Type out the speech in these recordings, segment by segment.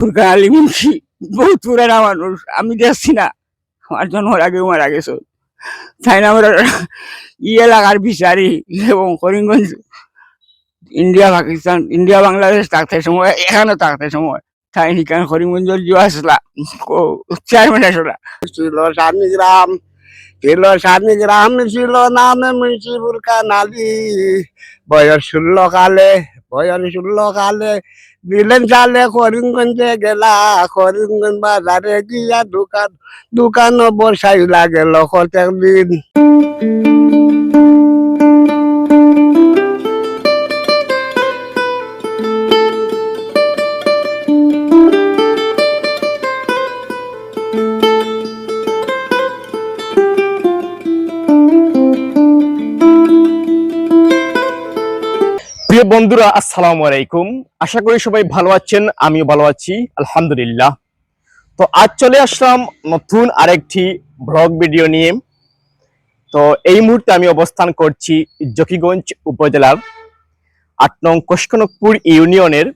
আলী মুন্সি। বহুত পুরানা মানুষ। আমি দেখছি না। আমার জন্মের আগে মারা গেছে। তাই না, আমরা ই এলাকার বিচারি এবং করিমগঞ্জ, ইন্ডিয়া, পাকিস্তান, ইন্ডিয়া, বাংলাদেশ থাকতে সময় এখানে থাকতে সময়। তাই নিকান করিমগঞ্জের জুয়া আসলা চেয়ারম্যান আসলা। ছিল স্বামী গ্রাম, ছিল স্বামী গ্রাম, ছিল নামে মুন্সিপুর কানালি। বয়স ষোলো কালে, বয়স ষোলো কালে দিলেন চালে করিমগঞ্জে গেলা করিমগঞ্জ বাজারে গিয়া দোকান দোকান বসাই লাগে লকতে প্রিয় বন্ধুরা, আসসালামু আলাইকুম। আশা করি সবাই ভালো আছেন, আমিও ভালো আছি, আলহামদুলিল্লাহ। তো আজ চলে আসলাম নতুন আরেকটি ব্লগ ভিডিও নিয়ে। তো এই মুহূর্তে আমি অবস্থান করছি জকিগঞ্জ উপজেলার আট নং কষ্কনকপুর ইউনিয়নের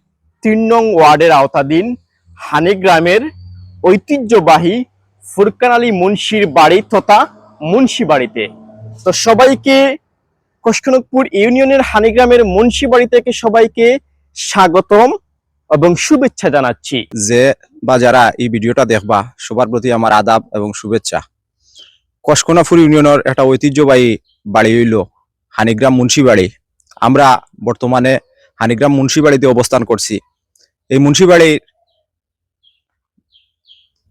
তিন নং ওয়ার্ডের আওতাধীন হানি গ্রামের ঐতিহ্যবাহী ফুরকান আলী মুন্সির বাড়ি তথা মুন্সি বাড়িতে। তো সবাইকে কষ্কনকপুর ইউনিয়নের হানিগ্রামের মুন্সি বাড়ি থেকে সবাইকে স্বাগতম এবং শুভেচ্ছা জানাচ্ছি। যে বা যারা এই ভিডিওটা দেখবা, সবার প্রতি আমার আদাব এবং শুভেচ্ছা। কসকনাফুর ইউনিয়নের একটা ঐতিহ্যবাহী বাড়ি হইল হানিগ্রাম মুন্সিবাড়ি। আমরা বর্তমানে হানিগ্রাম মুন্সিবাড়িতে অবস্থান করছি। এই মুন্সিবাড়ির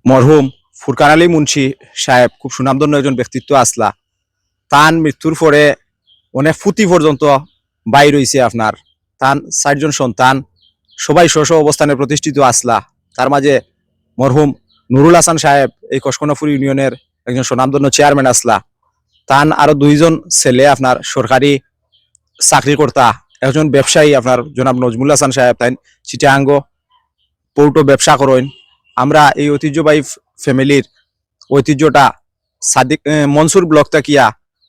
মরহুম ফুরকান আলী মুন্সি সাহেব খুব সুনামধন্য একজন ব্যক্তিত্ব আসলা। তান মৃত্যুর পরে অনেক ফুটি পর্যন্ত বাই রয়েছে আপনার। তান চারজন সন্তান, সবাই স্ব স্ব অবস্থানে প্রতিষ্ঠিত আসলা। তার মাঝে মরহুম নুরুল হাসান সাহেব, এই কসকনাফুর ইউনিয়নের একজন সুনামধন্য চেয়ারম্যান আসলা। তান আরও দুইজন ছেলে আপনার সরকারি চাকরি কর্তা একজন ব্যবসায়ী আপনার জনাব নজমুল হাসান সাহেব তাই চিটাঙ্গ পৌটো ব্যবসা করেন। আমরা এই ঐতিহ্যবাহী ফ্যামিলির ঐতিহ্যটা সাদিক মনসুর ব্লক তাকিয়া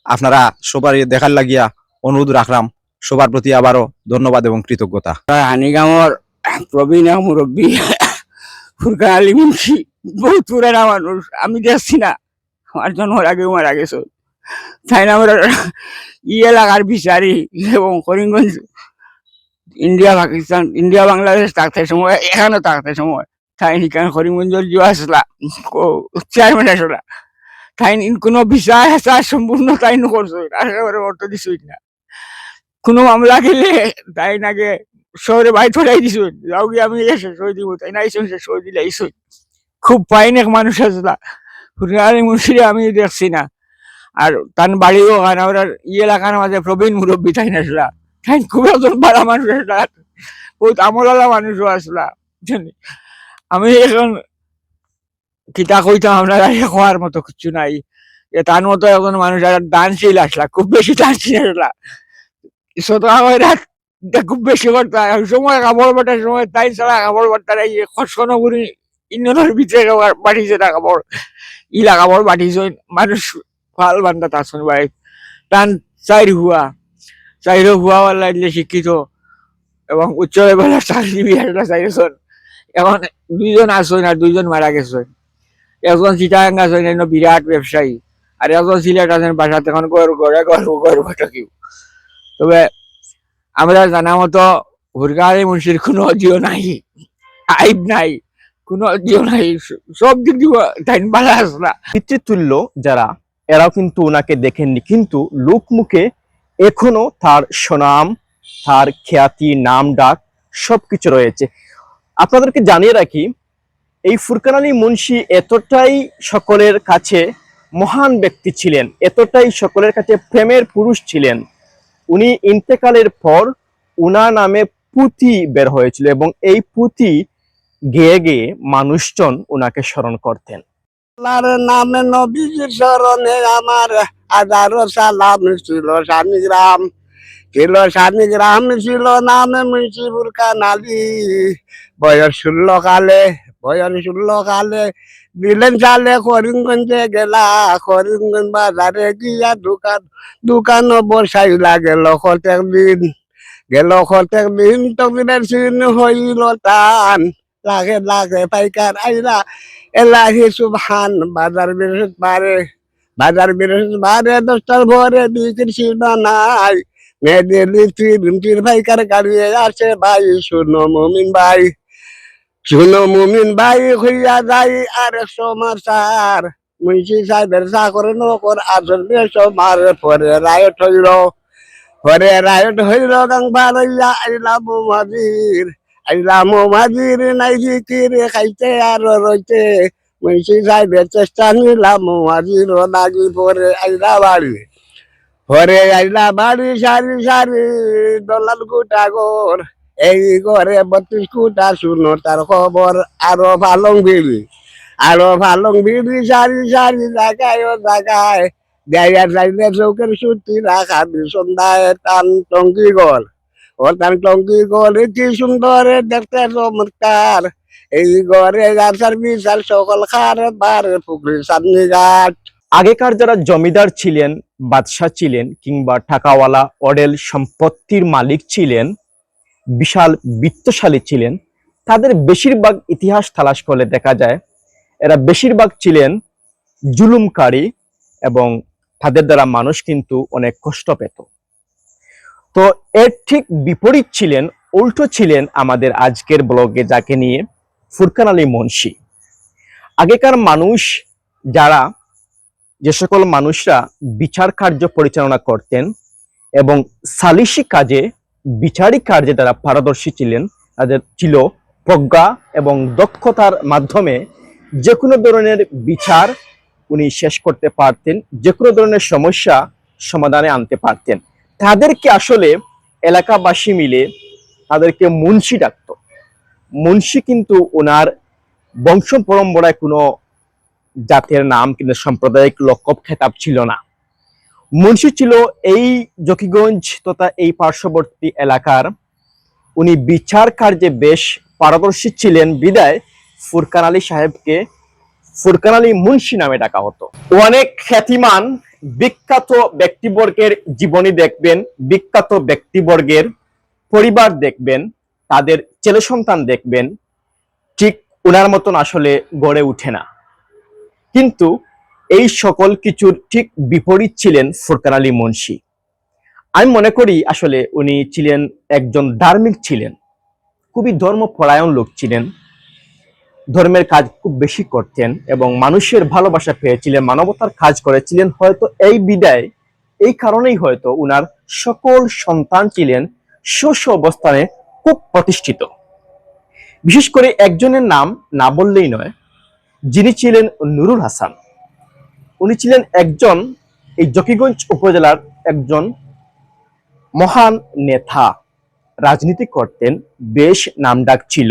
আপনারা সবার দেখার লাগিয়া অনুরোধ রাখলাম, সবার প্রতি আবারও ধন্যবাদ এবং কৃতজ্ঞতা। হানিগামর প্রবীণ মুরব্বী ফুরকান আলী মুন্সি বহুত পুরানা মানুষ, আমি দেখছি না, আমার জন্মের আগে মারা গেছে। তাই না, আমরা ই এলাকার বিচারি এবং করিমগঞ্জ, ইন্ডিয়া, পাকিস্তান, ইন্ডিয়া, বাংলাদেশ থাকতে সময় এখানে থাকতে সময়। তাই নিকান করিমগঞ্জের জুয়া আসলা চেয়ারম্যান আসলা। তাই কোনো বিচার আচার সম্পূর্ণ তাই করছ। অর্থ দিছই না। কোনো মামলা গেলে তাই নাগে শহরে বাই ছড়াই দিছ যাও গিয়ে আমি এসে সই দিব, তাই না এসে সই দিলে খুব ফাইন এক মানুষ আসলা ফুটনারি মুন্সিরে আমি দেখছি না। আর তান বাড়িও আমরা ই এলাকার মাঝে প্রবীণ মুরব্বী তাই না তাই খুব একজন ভালো মানুষ আসলা বহুত আমলালা মানুষও আসলা আমি এখন কিতা কইতাম আপনার হওয়ার মতো কিছু নাই। তার মতো একজন মানুষ আর দানশীল আসলা খুব বেশি দানশীল আসলা শতকা করে খুব বেশি করতে সময় কাপড় বাটার সময় তাই ছাড়া কাপড় বাটার এই খসখনো করি ইন্ধনের ভিতরে বাটিছে না কাপড় ইলা কাপড় বাটিছে মানুষ ভালো বান্ধা তার বাড়ি টান চাইর হুয়া চাইর হুয়া দিলে শিক্ষিত। এবং উচ্চ লেভেলের চাকরিজীবী একটা চাইছেন এখন দুইজন আসছেন আর দুইজন মারা গেছেন একজন চিটাগাং আছেন এনে বিরাট ব্যবসায়ী আর একজন সিলেট আছেন বাসাতে এখন ঘরে গর্ব গর্ব থাকিও তবে আমরা জানা মতো হুরগাড়ি মুন্সির কোনো অজিও নাই, আইব নাই, কোনো অজিও নাই সব দিক দিয়ে টাইম ভালো আসলা পিতৃতুল্য যারা, এরাও কিন্তু ওনাকে দেখেননি, কিন্তু লোকমুখে এখনও তার সুনাম, তার খ্যাতি, নাম, ডাক সবকিছু রয়েছে। আপনাদেরকে জানিয়ে রাখি এই ফুরকান আলী মুন্সি এতটাই সকলের কাছে মহান ব্যক্তি ছিলেন, এতটাই সকলের কাছে প্রেমের পুরুষ ছিলেন। উনি ইন্তেকালের পর উনার নামে পুঁথি বের হয়েছিল এবং এই পুঁথি গেয়ে গেয়ে মানুষজন উনাকে স্মরণ করতেন। নামে নবীজির স্মরণে আমার হাজারো সালাম ছিল স্বামী গ্রাম ছিল স্বামী গ্রাম ছিল, নামে মুন্সিপুর কানালি বয়স ষোলো কালে বয়স ষোলো কালে দিলেন চালে করিমগঞ্জে গেলা করিমগঞ্জ বাজারে গিয়া দোকান দোকান বসাই লাগে লকতেক দিন গেল কতেক দিন তকদিনের সিন হইল টান লাখে লাখে পাইকার আইলা এলাহি সুবহান বাজার বৃহস্পতিবারে বাজার বৃহস্পতিবারে দশটার ভোরে বিক্রি ছিল নাই মেয়েদের লিচি রিমটির পাইকার গাড়িয়ে আসে ভাই শুনো মুমিন ভাই শুনো মুমিন ভাই হইয়া যাই আর মাসার মুন্সি সাহেবের চাকর নকর আসল বেশ মার পরে রায়ট হইল পরে রায়ট হইল গাংবার হইয়া আইলাম মাজির আইলাম মাজির নাই জিকির খাইতে আর রইতে মুন্সি সাহেবের চেষ্টা নিলাম মাজির লাগি পরে আইলা বাড়ি পরে আইলা বাড়ি সারি সারি দলাল গুটা গোর এই ঘরে বত্রিশ কুটা শুনো তার খবর, আরও ভালো বিড়ি, আরও ভালং বিড়ি সারি সারি জায়গায় ও জায়গায়। দেয়ার চাইলে চৌকের সুতি রাখা সন্ধ্যায় টান টঙ্কি গল। ও টান টঙ্কি গল, কি সুন্দর দেখতে চমৎকার। এই ঘরে গাছার বিশাল সকল খার বার পুকুরি সামনে ঘাট। আগেকার যারা জমিদার ছিলেন, বাদশাহ ছিলেন কিংবা টাকাওয়ালা, অডেল সম্পত্তির মালিক ছিলেন বিশাল বিত্তশালী ছিলেন। তাদের বেশিরভাগ ইতিহাস তালাশ করলে দেখা যায়, এরা বেশিরভাগ ছিলেন জুলুমকারী এবং তাদের দ্বারা মানুষ কিন্তু অনেক কষ্ট পেত। তো এর ঠিক বিপরীত ছিলেন, উল্টো ছিলেন আমাদের আজকের ব্লগে, যাকে নিয়ে ফুরকান আলী মুন্সি। আগেকার মানুষ যারা, যে সকল মানুষরা বিচার কার্য পরিচালনা করতেন এবং সালিশি কাজে বিচারিক কার্যে তারা পারদর্শী ছিলেন, তাদের ছিল প্রজ্ঞা এবং দক্ষতার মাধ্যমে যে কোনো ধরনের বিচার উনি শেষ করতে পারতেন যে কোনো ধরনের সমস্যা সমাধানে আনতে পারতেন। তাদেরকে আসলে এলাকাবাসী মিলে তাদেরকে মুন্সি ডাকত। মুন্সি কিন্তু ওনার বংশ পরম্পরায় কোনো জাতের নাম কিন্তু সাম্প্রদায়িক লকব খেতাব ছিল না। মুন্সি ছিল এই জকিগঞ্জ তথা এই পার্শ্ববর্তী এলাকার। উনি বিচার কার্যে বেশ পারদর্শী ছিলেন। বিদায় ফুরকান আলী সাহেবকে ফুরকান আলী মুন্সি নামে ডাকা হতো। অনেক খ্যাতিমান বিখ্যাত ব্যক্তিবর্গের জীবনী দেখবেন, বিখ্যাত ব্যক্তিবর্গের পরিবার দেখবেন, তাদের ছেলে সন্তান দেখবেন, ঠিক ওনার মতন আসলে গড়ে ওঠে না। কিন্তু এই সকল কিছুর ঠিক বিপরীত ছিলেন ফুরকান আলী মুন্সি। আমি মনে করি আসলে উনি ছিলেন একজন ধার্মিক ছিলেন, খুবই ধর্মপরায়ণ লোক ছিলেন, ধর্মের কাজ খুব বেশি করতেন এবং মানুষের ভালোবাসা পেয়েছিলেন, মানবতার কাজ করেছিলেন, হয়তো এই বিদায়, এই কারণেই হয়তো উনার সকল সন্তান ছিলেন শস্য অবস্থানে খুব প্রতিষ্ঠিত। বিশেষ করে একজনের নাম না বললেই নয়, যিনি ছিলেন নুরুল হাসান। উনি ছিলেন একজন এই জকিগঞ্জ উপজেলার একজন মহান নেতা। রাজনীতি করতেন, বেশ নামডাক ছিল।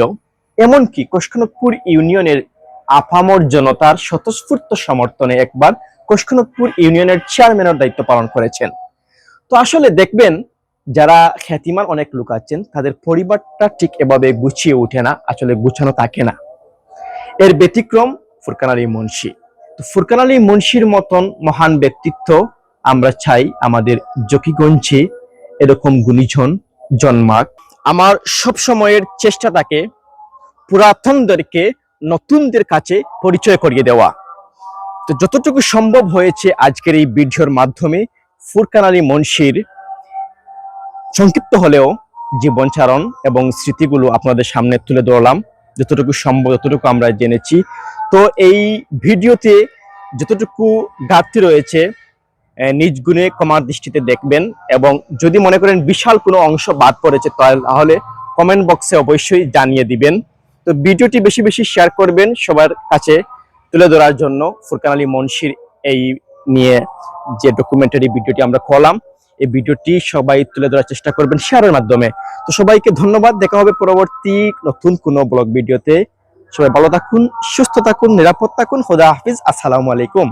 এমনকি কোশখনকপুর ইউনিয়নের আফামর জনতার স্বতঃস্ফূর্ত সমর্থনে একবার কোশখনকপুর ইউনিয়নের চেয়ারম্যানের দায়িত্ব পালন করেছেন। তো আসলে দেখবেন, যারা খ্যাতিমান অনেক লোক আছেন, তাদের পরিবারটা ঠিক এভাবে গুছিয়ে ওঠে না, আসলে গুছানো থাকে না। এর ব্যতিক্রম ফুরকান আলী মুন্সি। তো ফুরকান আলী মুন্সির মতন মহান ব্যক্তিত্ব আমরা চাই আমাদের জকিগঞ্জে এরকম গুণীজন জন্মাক। আমার সব সময়ের চেষ্টা থাকে পুরাতনদেরকে নতুনদের কাছে পরিচয় করিয়ে দেওয়া। তো যতটুকু সম্ভব হয়েছে আজকের এই ভিডিওর মাধ্যমে ফুরকান আলী মুন্সির সংক্ষিপ্ত হলেও জীবনচারণ এবং স্মৃতিগুলো আপনাদের সামনে তুলে ধরলাম। যতটুকু সম্ভব, যতটুকু আমরা জেনেছি তো এই ভিডিওতে যতটুকু ঘাটতি রয়েছে নিজ গুণে কমার দৃষ্টিতে দেখবেন এবং যদি মনে করেন বিশাল কোনো অংশ বাদ পড়েছে, তাহলে কমেন্ট বক্সে অবশ্যই জানিয়ে দিবেন। তো ভিডিওটি বেশি বেশি শেয়ার করবেন সবার কাছে তুলে ধরার জন্য। ফুরকান আলী মুন্সির এই নিয়ে যে ডকুমেন্টারি ভিডিওটি আমরা করলাম, এই ভিডিওটি সবাই তুলে ধরার চেষ্টা করবেন শেয়ারের মাধ্যমে। তো সবাইকে ধন্যবাদ, দেখা হবে পরবর্তী নতুন কোনো ব্লগ ভিডিওতে। সবাই ভালো থাকুন সুস্থ থাকুন নিরাপদ থাকুন খোদা হাফিজ আসসালামু আলাইকুম।